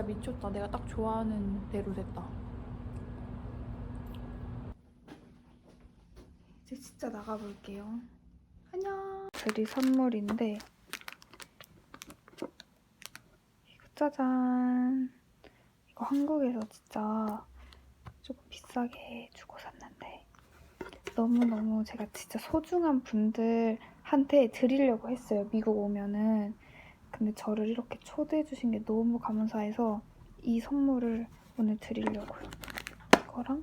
진짜 미쳤다. 내가 딱 좋아하는 대로 됐다. 이제 진짜 나가볼게요. 안녕. 드리 선물인데 이거 짜잔. 이거 한국에서 진짜 조금 비싸게 주고 샀는데 너무너무 제가 진짜 소중한 분들한테 드리려고 했어요. 미국 오면은. 근데 저를 이렇게 초대해 주신 게 너무 감사해서 이 선물을 오늘 드리려고요. 이거랑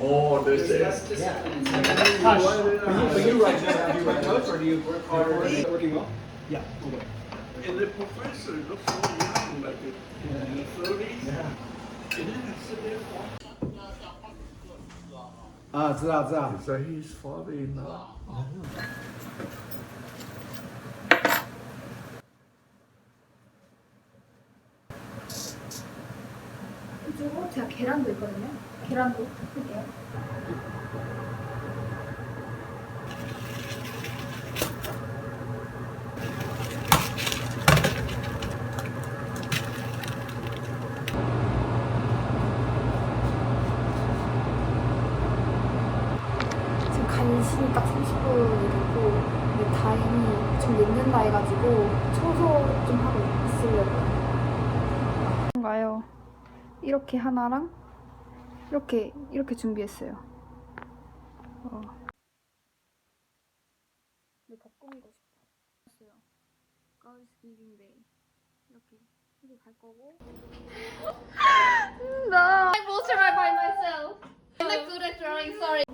Oh. And then I sit there, 아, 들어, 들어. Is that his father-in-law? 이쪽으로 제가 계란도 있거든요. 계란도 해게요 간신히 딱 30분이고 근데 다행히 좀 늦는다 해가지고 청소 좀 하고 있으려고요. 뭔가요? 이렇게 하나랑 이렇게 이렇게 준비했어요. 어. 근데 더 꾸미고 싶어. 했어요. Girls Giving Day 이렇게 이렇게 갈 거고. 나 I will try by myself. I'm not good at drawing, sorry.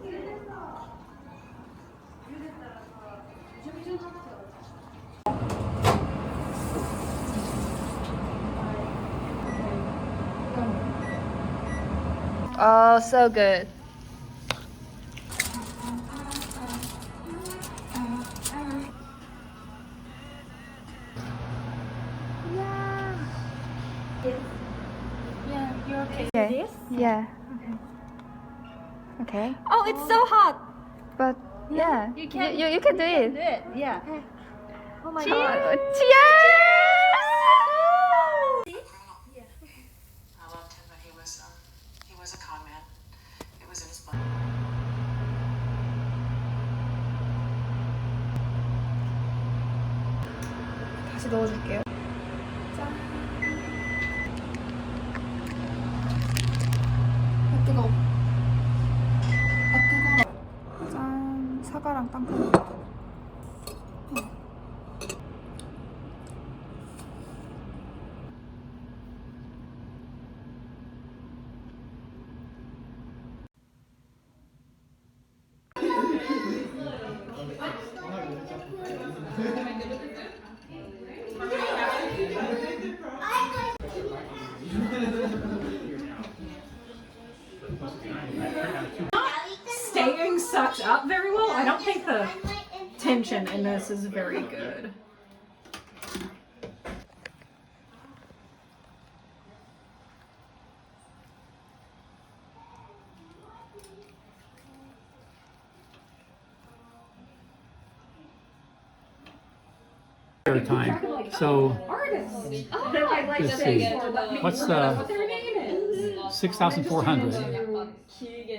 Oh, so good. yeah. Yeah. Okay. Okay. Oh, it's so hot. But yeah, You can- you, you can do it. Do it, yeah. Oh my god. Cheers! 다시 넣어줄게요. 짠. 아 뜨거워. 아 뜨거워. 짠. 사과랑 땅콩. Staying sucked up very well. I don't think the tension in this is very good. time. So let's see, what's the six thousand four hundred?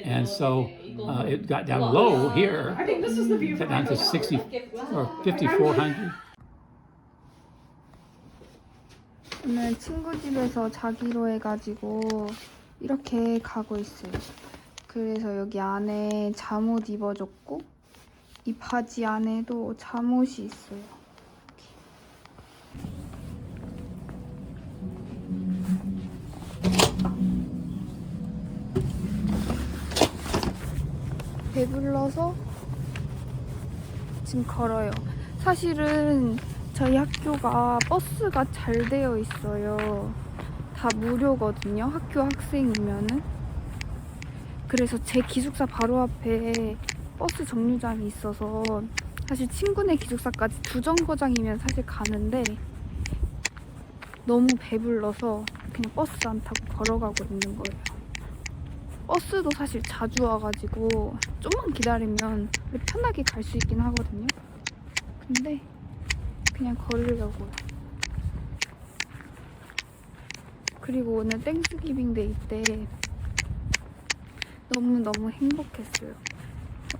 And so uh, it got down low here, I think this is the view got down to hotel. sixty or fifty-four hundred. 오늘 친구 집에서 자기로 해가지고 이렇게 가고 있어요. 그래서 여기 안에 잠옷 입어줬고 이 바지 안에도 잠옷이 있어요. 배불러서 지금 걸어요. 사실은 저희 학교가 버스가 잘 되어 있어요. 다 무료거든요. 학교 학생이면은. 그래서 제 기숙사 바로 앞에 버스 정류장이 있어서 사실 친구네 기숙사까지 두 정거장이면 사실 가는데 너무 배불러서 그냥 버스 안 타고 걸어가고 있는 거예요. 버스도 사실 자주 와가지고 좀만 기다리면 편하게 갈 수 있긴 하거든요. 근데 그냥 걸으려고요. 그리고 오늘 땡스기빙 데이 때 너무너무 행복했어요.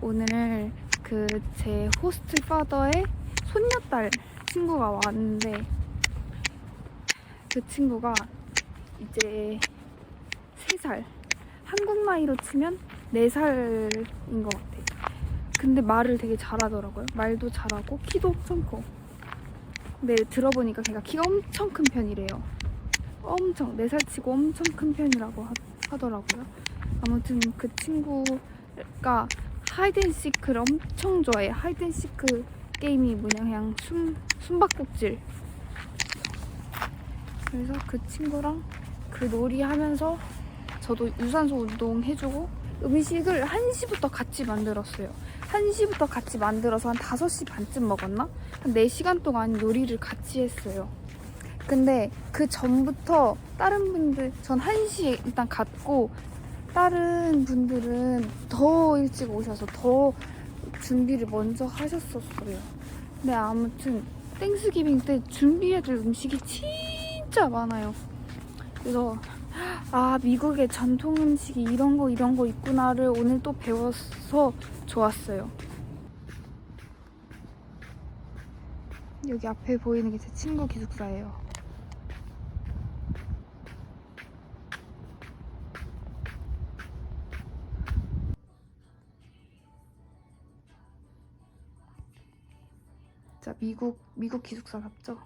오늘 그 제 호스트 파더의 손녀딸 친구가 왔는데 그 친구가 이제 3살 한국 나이로 치면 4살인 것 같아요. 근데 말을 되게 잘하더라고요. 말도 잘하고 키도 엄청 커. 근데 들어보니까 걔가 키가 엄청 큰 편이래요. 엄청 4살 치고 엄청 큰 편이라고 하, 하더라고요. 아무튼 그 친구가 하이덴시크를 엄청 좋아해. 하이덴시크 게임이 뭐냐 그냥 숨 숨바꼭질. 그래서 그 친구랑 그 놀이 하면서 저도 유산소 운동 해주고 음식을 1시부터 같이 만들었어요. 1시부터 같이 만들어서 한 5시 반쯤 먹었나? 한 4시간 동안 요리를 같이 했어요. 근데 그 전부터 다른 분들, 전 1시에 일단 갔고, 다른 분들은 더 일찍 오셔서 더 준비를 먼저 하셨었어요. 근데 아무튼 땡스기빙 때 준비해야 될 음식이 진짜 많아요. 그래서 아 미국의 전통 음식이 이런 거 이런 거 있구나를 오늘 또 배워서 좋았어요. 여기 앞에 보이는 게 제 친구 기숙사예요. 자 미국 미국 기숙사 같죠?